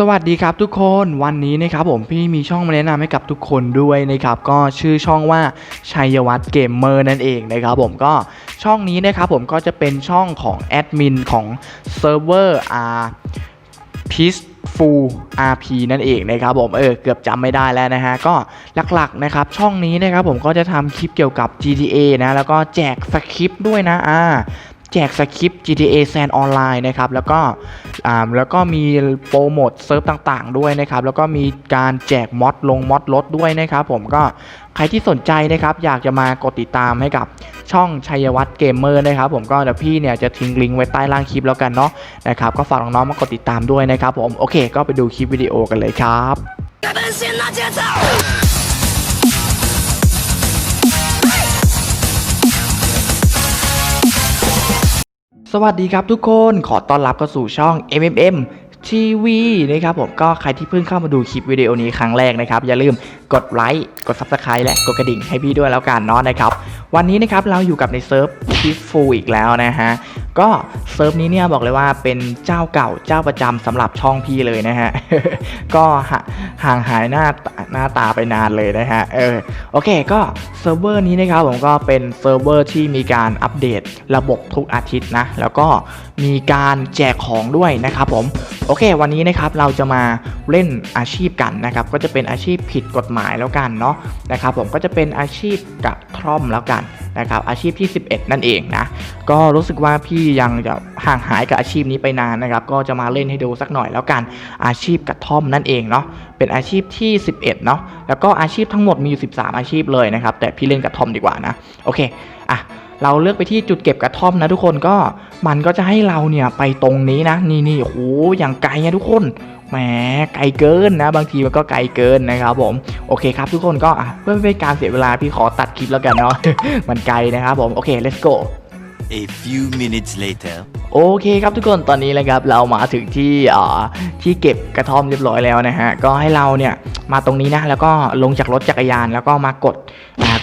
สวัสดีครับทุกคนวันนี้นะครับผมพี่มีช่องมาแนะนำให้กับทุกคนด้วยนะครับก็ชื่อช่องว่าชัยวัฒน์เกมเมอร์นั่นเองนะครับผมก็ช่องนี้นะครับผมก็จะเป็นช่องของแอดมินของเซิร์ฟเวอร์อาร์พีซฟูอาร์พีนั่นเองนะครับผมเออเกือบจำไม่ได้แล้วนะฮะก็หลักๆนะครับช่องนี้นะครับผมก็จะทำคลิปเกี่ยวกับ GTA นะแล้วก็แจกสคริปต์ด้วยนะอ่า แจกสคริปต์ GTA San Online นะครับ แล้วก็อ่าแล้วก็มีโปรโมทเซิร์ฟต่างๆ ด้วยนะครับ แล้วก็มีการแจกม็อดลงม็อดรถด้วยนะครับ ผมก็ใครที่สนใจนะครับ อยากจะมากดติดตามให้กับช่องชัยวัฒน์เกมเมอร์นะครับ ผมก็เดี๋ยวพี่เนี่ยจะทิ้งลิงก์ไว้ใต้ล่างคลิปแล้วกันเนาะนะครับ ก็ฝากน้องๆมากดติดตามด้วยนะครับ ผมโอเค ก็ไปดูคลิปวิดีโอกันเลยครับ สวัสดีครับทุกคนขอต้อนรับเข้าสู่ช่อง MMM TV นะครับผมก็ใครที่เพิ่งเข้ามาดูคลิปวิดีโอนี้ครั้งแรกนะครับ อย่าลืมกดไลค์กด Subscribe และกดกระดิ่งให้พี่ด้วยแล้วกันเนาะนะครับ วันนี้นะครับเราอยู่กับในเซิร์ฟพิฟูอีกแล้วนะฮะ ก็เซิร์ฟนี้เนี่ยบอกเลยว่าเป็นเจ้าเก่าเจ้าประจำสำหรับช่องพี่เลยนะฮะ ก็ห่างหายหน้าตาหน้าตาไปนานเลยนะฮะ เออ โอเค ก็เซิร์ฟเวอร์นี้นะครับผมก็เป็นเซิร์ฟเวอร์ที่มีการอัปเดตระบบทุกอาทิตย์นะ แล้วก็มีการแจกของด้วยนะครับผม โอเค วันนี้นะครับเราจะมาเล่นอาชีพกันนะครับ ก็จะเป็นอาชีพผิดกฎหมายแล้วกันเนาะนะครับผมก็จะเป็นอาชีพกระท่อมแล้วกันนะครับ อาชีพที่ 11 นั่นเองนะ ก็รู้สึกว่าพี่ยังจะห่างหายกับอาชีพนี้ไปนานนะครับ ก็จะมาเล่นให้ดูสักหน่อยแล้วกันอาชีพกระท่อมนั่นเองเนาะเป็นอาชีพที่ 11เนาะแล้วก็อาชีพทั้งหมดมีอยู่ 13 อาชีพเลยนะครับ แต่พี่เล่นกระท่อมดีกว่านะโอเคอะเราเลือกไปที่จุดเก็บกระท่อมนะทุกคนก็มันก็จะให้เราเนี่ยไปตรงนี้นะ นี่นี่โอ้อย่างไกลนะทุกคนแหมไกลเกินนะ บางทีมันก็ไกลเกินนะครับผมโอเคครับทุกคนก็เพื่อไม่เป็นการเสียเวลาพี่ขอตัดคลิปแล้วกันเนาะมันไกลนะครับผมโอเค let's go A few minutes later. โอเคครับทุกคนตอนนี้นะครับเรามาถึงที่อ่าที่เก็บกระท่อมเรียบร้อยแล้วนะฮะก็ให้เราเนี่ยมาตรงนี้นะแล้วก็ลงจากรถจักรยานแล้วก็มากด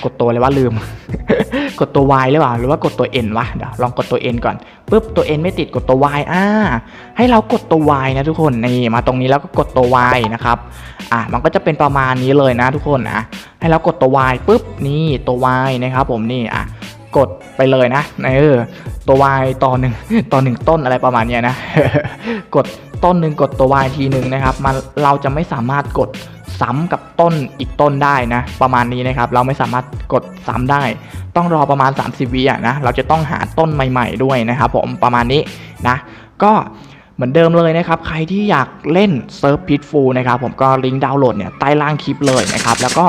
กดตัวเลยว่าลืม กดตัว Y หรือเปล่าหรือว่ากดตัว N วะเดี๋ยวลองกดตัว N ก่อนปุ๊บตัว N ไม่ติดกดตัว Y อ่าให้เรากดตัว Y นะทุกคนนี่มาตรงนี้แล้วก็กดตัว Y นะครับอ่ามันก็จะเป็นประมาณนี้เลยนะทุกคนนะให้เรากดตัว Y ปุ๊บนี่ตัว Y นะครับผมนี่อะ กดไปเลยนะเออตัววายต่อหนึ่งต่อหนึ่งต้นอะไรประมาณเนี้ยนะ กดต้นหนึ่งกดตัววายทีหนึ่งนะครับมันเราจะไม่สามารถกดซ้ำกับต้นอีกต้นได้นะ ประมาณนี้นะครับ เราไม่สามารถกดซ้ำได้ ต้องรอประมาณ 30วิอะนะ เราจะต้องหาต้นใหม่ ๆ ด้วยนะครับผมประมาณนี้นะ ก็เหมือนเดิมเลยนะครับ ใครที่อยากเล่นเซิร์ฟพิทฟูนะครับผมก็ลิงก์ดาวน์โหลดเนี่ยใต้ล่างคลิปเลยนะครับ แล้วก็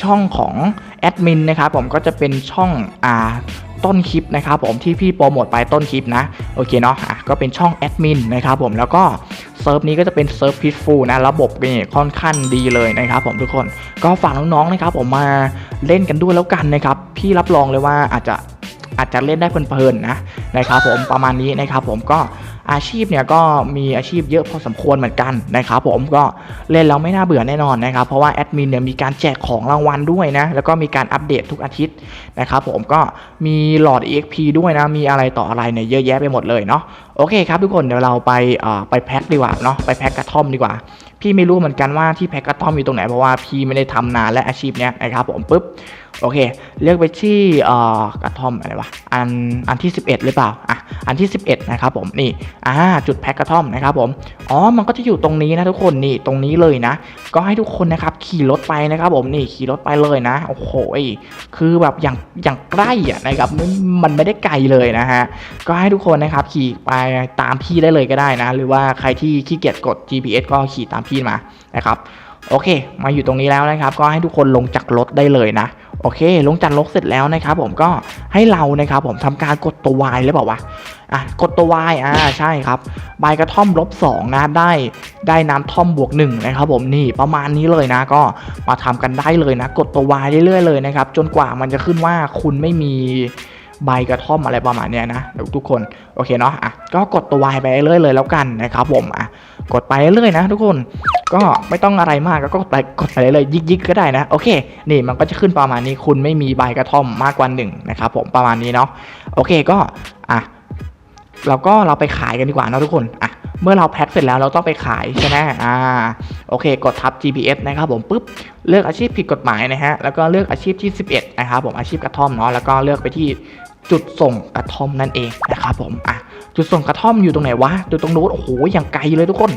ช่องของแอดมินนะครับผมก็จะเป็นช่องอ่าต้นคลิปนะครับผมที่พี่โปรโมทไปต้นคลิปนะโอเคเนาะอะก็เป็นช่องแอดมินนะครับผมแล้วก็เซิร์ฟนี้ก็จะเป็นเซิร์ฟพิทฟูนะระบบนี่ค่อนข้างดีเลยนะครับผมทุกคนก็ฝากน้องๆนะครับผมมาเล่นกันด้วยแล้วกันนะครับพี่รับรองเลยว่าอาจจะอาจจะเล่นได้เพลินๆนะนะครับผมประมาณนี้นะครับผมก็ อาชีพเนี่ยก็มีอาชีพเยอะพอสมควรเหมือนกันนะครับผมก็เล่นแล้วไม่น่าเบื่อแน่นอนนะครับ เพราะว่าแอดมินเนี่ยมีการแจกของรางวัลด้วยนะ แล้วก็มีการอัปเดตทุกอาทิตย์นะครับผมก็มีหลอด EXP ด้วยนะ มีอะไรต่ออะไรเนี่ยเยอะแยะไปหมดเลยเนาะโอเคครับทุกคนเดี๋ยวเราไปไปแพ็คดีกว่าเนาะไปแพ็คกระท่อมดีกว่าพี่ไม่รู้เหมือนกันว่าที่แพ็คกระท่อมอยู่ตรงไหนเพราะว่าพี่ไม่ได้ทำนานและอาชีพเนี้ยนะครับผมปุ๊บ โอเค เลือกไปที่เอ่อกระท่อมอะไรวะอันอันที่ 11 หรือเปล่าอะอันที่ 11 นะครับผมนี่อ่าจุดแพ็คกระท่อมนะครับผมอ๋อมันก็จะอยู่ตรงนี้นะทุกคนนี่ตรงนี้เลยนะ ก็ให้ทุกคนนะครับขี่รถไปนะครับผมนี่ขี่รถไปเลยนะโอ้โหคือแบบอย่างอย่างใกล้อะนะครับมันไม่ได้ไกลเลยนะฮะก็ให้ทุกคนนะครับขี่ไปตามพี่ได้เลยก็ได้นะ หรือว่าใครที่ขี้เกียจกด GPS ก็ขี่ตามพี่มานะครับโอเค มาอยู่ตรงนี้แล้วนะครับ ก็ให้ทุกคนลงจากรถได้เลยนะ โอเค ลงจากรถเสร็จแล้วนะครับผมก็ให้เรานะครับผมทำการกดตัว Y หรือเปล่าวะอะกดตัว Y อ่าใช่ครับใบกระท่อมลบ2นะได้ได้น้ำท่อมบวก1นะครับผมนี่ประมาณนี้เลยนะก็มาทำกันได้เลยนะ กดตัว Y เรื่อยๆเลยนะครับจนกว่ามันจะขึ้นว่าคุณไม่มีใบกระท่อมอะไรประมาณนี้นะเดี๋ยวทุกคนโอเคเนาะอะก็กดตัว Y ไปเรื่อยๆเลยแล้วกันนะครับผมอะกดไปเรื่อยๆนะทุกคน ก็ไม่ต้องอะไรมากก็กดไปกดไปเลยยิกยิกก็ได้นะ โอเค นี่มันก็จะขึ้นประมาณนี้คุณไม่มีใบกระท่อมมากกว่าหนึ่งนะครับผมประมาณนี้เนาะโอเคก็อะเราก็เราไปขายกันดีกว่านะทุกคนอะเมื่อเราแพ็คเสร็จแล้วเราต้องไปขายใช่ไหมอ่า โอเค กดทับ GPS นะครับผมปุ๊บ เลือกอาชีพผิดกฎหมายนะฮะ แล้วก็เลือกอาชีพที่ 11 นะครับผม อาชีพกระท่อมเนาะ แล้วก็เลือกไปที่ จุดส่งกระท่อมนั่นเองนะครับผมอะจุดส่งกระท่อมอยู่ตรงไหนวะอยู่ตรงนู้นโอ้โหอย่างไกลเลยทุกคน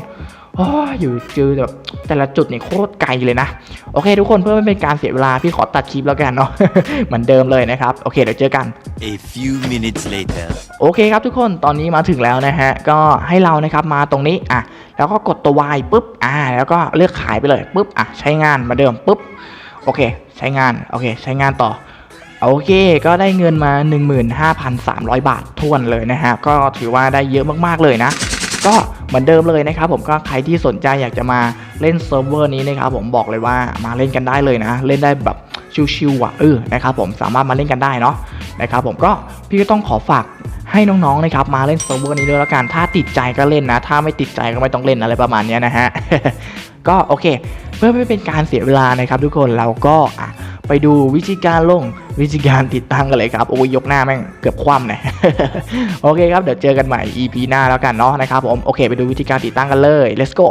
โอ้ยอยู่เจอแบบแต่ละจุดนี่โคตรไกลเลยนะ โอเคทุกคนเพื่อไม่เป็นการเสียเวลา พี่ขอตัดคลิปแล้วกันเนาะเหมือนเดิมเลยนะครับ โอเคเดี๋ยวเจอกัน A few minutes later. โอเคครับทุกคนตอนนี้มาถึงแล้วนะฮะ ก็ให้เรานะครับมาตรงนี้อะแล้วก็กดตัว Y ปุ๊บอ่า แล้วก็เลือกขายไปเลยปุ๊บอะใช้งานมาเดิมปุ๊บโอเค ใช้งานโอเค ใช้งานต่อ โอเค ก็ได้เงินมา 15,300 บาททวนเลยนะฮะ ก็ถือว่าได้เยอะมากๆเลยนะ ก็เหมือนเดิมเลยนะครับผมก็ใครที่สนใจอยากจะมาเล่นเซิร์ฟเวอร์นี้นะครับผมบอกเลยว่ามาเล่นกันได้เลยนะ เล่นได้แบบชิวๆอะเออนะครับผมสามารถมาเล่นกันได้เนาะนะครับผมก็พี่ก็ต้องขอฝากให้น้องๆนะครับมาเล่นเซิร์ฟเวอร์นี้ด้วยแล้วกันถ้าติดใจก็เล่นนะ ถ้าไม่ติดใจก็ไม่ต้องเล่นอะไรประมาณนี้นะฮะก็โอเค เพื่อไม่เป็นการเสียเวลานะครับทุกคนเราก็อะ ไปดูวิธีการลงวิธีการติดตั้งกันเลยครับ โอ้ยยกหน้าแม่งเกือบคว่ำเนะโอเคครับเดี๋ยวเจอกันใหม่ EP หน้าแล้วกันเนาะนะครับผมโอเค ไปดูวิธีการติดตั้งกันเลย let's go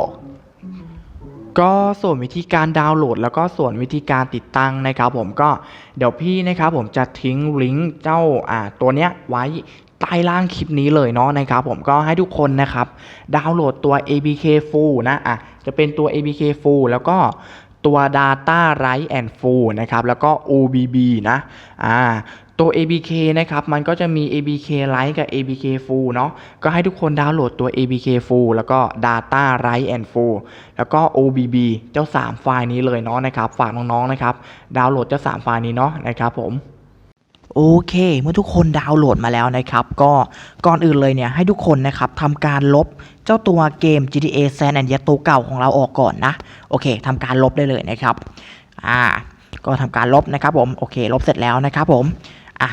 ก็ส่วนวิธีการดาวน์โหลด แล้วก็ส่วนวิธีการติดตั้งนะครับผมก็เดี๋ยวพี่นะครับผมจะทิ้งลิงก์เจ้าอ่าตัวเนี้ยไว้ใต้ล่างคลิปนี้เลยเนาะนะครับผมก็ให้ทุกคนนะครับดาวน์โหลดตัว ABK Full นะอะจะเป็นตัว ABK Full แล้วก็ ตัว Data Write and Full นะครับ แล้วก็ OBB นะอ่าตัว ABK นะครับ มันก็จะมี ABK Lite กับ ABK Full เนาะ ก็ให้ทุกคนดาวน์โหลดตัว ABK Full แล้วก็ Data Write and Full แล้วก็ OBB เจ้า 3 ไฟล์นี้เลยเนาะนะครับ ฝากน้องๆ นะครับ ดาวน์โหลดเจ้า 3 ไฟล์นี้เนาะนะครับผม โอเค เมื่อทุกคนดาวน์โหลดมาแล้วนะครับ ก็ก่อนอื่นเลยเนี่ยให้ทุกคนนะครับทำการลบเจ้าตัวเกม GTA San Andreas ตัวเก่าของเราออกก่อนนะ โอเคทำการลบได้เลยนะครับอ่าก็ทำการลบนะครับผมโอเค ลบเสร็จแล้วนะครับผมอะ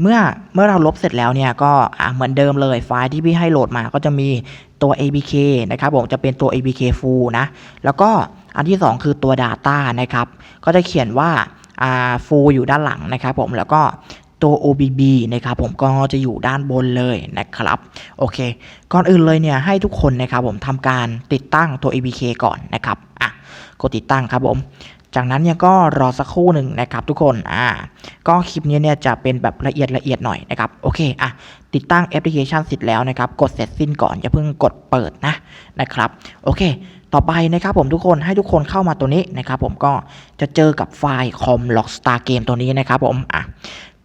เมื่อเมื่อเราลบเสร็จแล้วเนี่ยก็อะเหมือนเดิมเลยไฟล์ที่พี่ให้โหลดมาก็จะมีตัว ABK นะครับผมจะเป็นตัว ABK full นะ แล้วก็อันที่ 2 คือตัว Data นะครับ ก็จะเขียนว่าอ่า full อยู่ด้านหลังนะครับผมแล้วก็ ตัว OBB นะครับผมก็จะอยู่ด้านบนเลยนะครับโอเค ก่อนอื่นเลยเนี่ยให้ทุกคนนะครับผมทำการติดตั้งตัว ABK ก่อนนะครับอะกดติดตั้งครับผม จากนั้นเนี่ยก็รอสักครู่หนึ่งนะครับทุกคนอ่าก็คลิปนี้เนี่ยจะเป็นแบบละเอียดละเอียดหน่อยนะครับโอเคอะติดตั้งแอปพลิเคชันเสร็จแล้วนะครับกดเสร็จสิ้นก่อนอย่าเพิ่งกดเปิดนะนะครับโอเค ต่อไปนะครับผมทุกคนให้ทุกคนเข้ามาตัวนี้นะครับผมก็จะเจอกับไฟล์ com log star game ตัวนี้นะครับผมอะ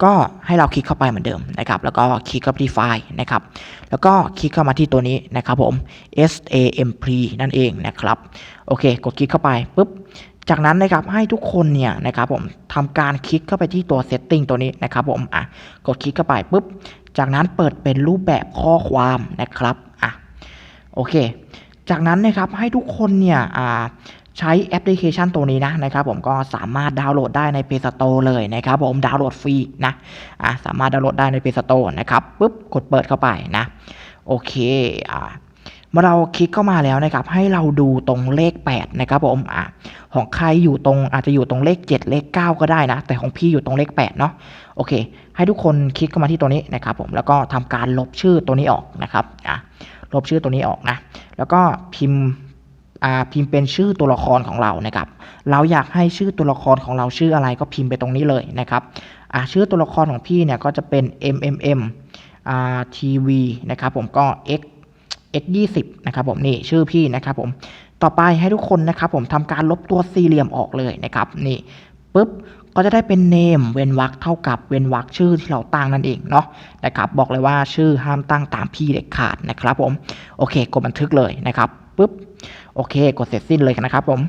ก็ให้เราคลิกเข้าไปเหมือนเดิมนะครับ แล้วก็คลิกเข้าไปที่ไฟล์นะครับ แล้วก็คลิกเข้ามาที่ตัวนี้นะครับผม SAMP นั่นเองนะครับ โอเค กดคลิกเข้าไปปุ๊บ จากนั้นนะครับให้ทุกคนเนี่ยนะครับผมทำการคลิกเข้าไปที่ตัว setting ตัวนี้นะครับผมอะกดคลิกเข้าไปปุ๊บ จากนั้นเปิดเป็นรูปแบบข้อความนะครับอะโอเค จากนั้นนะครับให้ทุกคนเนี่ยอ่าใช้แอปพลิเคชันตัวนี้นะนะครับผมก็สามารถดาวน์โหลดได้ใน Play Store เลยนะครับผมดาวน์โหลดฟรีนะอะสามารถดาวน์โหลดได้ใน Play Store นะครับปุ๊บกดเปิดเข้าไปนะโอเคอ่า เมื่อเราคลิกเข้ามาแล้วนะครับ ให้เราดูตรงเลข 8 นะครับผมอะของใครอยู่ตรงอาจจะอยู่ตรงเลข 7 เลข 9 ก็ได้นะ แต่ของพี่อยู่ตรงเลข 8 เนาะโอเค ให้ทุกคนคลิกเข้ามาที่ตัวนี้นะครับผมแล้วก็ทำการลบชื่อตัวนี้ออกนะครับอะลบชื่อตัวนี้ออกนะ แล้วก็พิมพ์อ่าพิมพ์เป็นชื่อตัวละครของเรานะครับ เราอยากให้ชื่อตัวละครของเราชื่ออะไรก็พิมพ์ไปตรงนี้เลยนะครับอ่าชื่อตัวละครของพี่เนี่ยก็จะเป็น MMM อ่า TV นะครับผมก็ X x 2 0 นะครับผมนี่ชื่อพี่นะครับผมต่อไปให้ทุกคนนะครับผมทำการลบตัวสี่เหลี่ยมออกเลยนะครับนี่ปุ๊บก็จะได้เป็น name เว้นวรรคเท่ากับเว้นวรรคชื่อที่เราตั้งนั่นเองเนาะนะครับบอกเลยว่าชื่อห้ามตั้งตามพี่เด็ดขาดนะครับผมโอเคกดบันทึกเลยนะครับปุ๊บโอเค กดเสร็จสิ้นเลยนะครับผม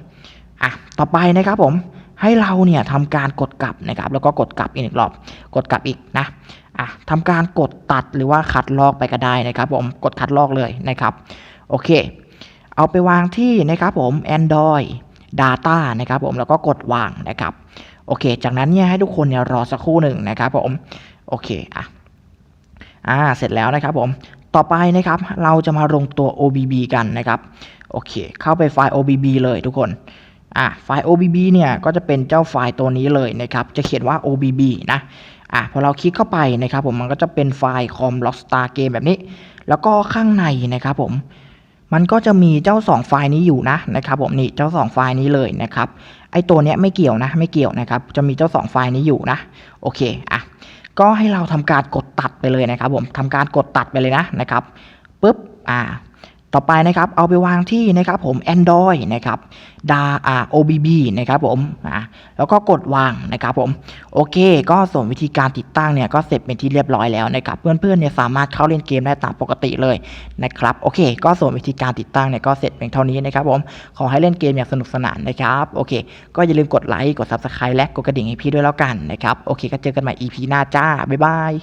อะต่อไปนะครับผมให้เราเนี่ยทำการกดกลับนะครับแล้วก็กดกลับอีกหนึ่งรอบ กดกลับอีกนะ อะทำการกดตัดหรือว่าคัดลอกไปก็ได้นะครับผมกดคัดลอกเลยนะครับโอเค เอาไปวางที่นะครับผม Android Data นะครับผมแล้วก็กดวางนะครับโอเค จากนั้นเนี่ยให้ทุกคนเนี่ยรอสักครู่หนึ่งนะครับผมโอเคอะอ่าเสร็จแล้วนะครับผมต่อไปนะครับเราจะมาลงตัว OBB กันนะครับโอเค เข้าไปไฟล์ OBB เลยทุกคนอะไฟล์ OBB เนี่ยก็จะเป็นเจ้าไฟล์ตัวนี้เลยนะครับ จะเขียนว่า OBB นะ อะพอเราคลิกเข้าไปนะครับผมมันก็จะเป็นไฟล์ com log star game แบบนี้ แล้วก็ข้างในนะครับผมมันก็จะมีเจ้า 2 ไฟล์นี้อยู่นะนะครับผมนี่เจ้า 2 ไฟล์นี้เลยนะครับไอตัวเนี้ยไม่เกี่ยวนะไม่เกี่ยวนะครับจะมีเจ้า 2 ไฟล์นี้อยู่นะโอเคอะก็ให้เราทำการกดตัดไปเลยนะครับผมทำการกดตัดไปเลยนะนะครับปุ๊บอ่า ต่อไปนะครับเอาไปวางที่นะครับผม Android นะครับดาอ่า OBB นะครับผมอ่าแล้วก็กดวางนะครับผมโอเค ก็ส่วนวิธีการติดตั้งเนี่ยก็เสร็จเป็นที่เรียบร้อยแล้วนะครับเพื่อนๆเนี่ยสามารถเข้าเล่นเกมได้ตามปกติเลยนะครับโอเค ก็ส่วนวิธีการติดตั้งเนี่ยก็เสร็จเพียงเท่านี้นะครับผมขอให้เล่นเกมอย่างสนุกสนานนะครับโอเค ก็อย่าลืมกดไลค์กด Subscribe และกดกระดิ่งให้พี่ด้วยแล้วกันนะครับโอเค ก็เจอกันใหม่ EP หน้าจ้าบ๊ายบาย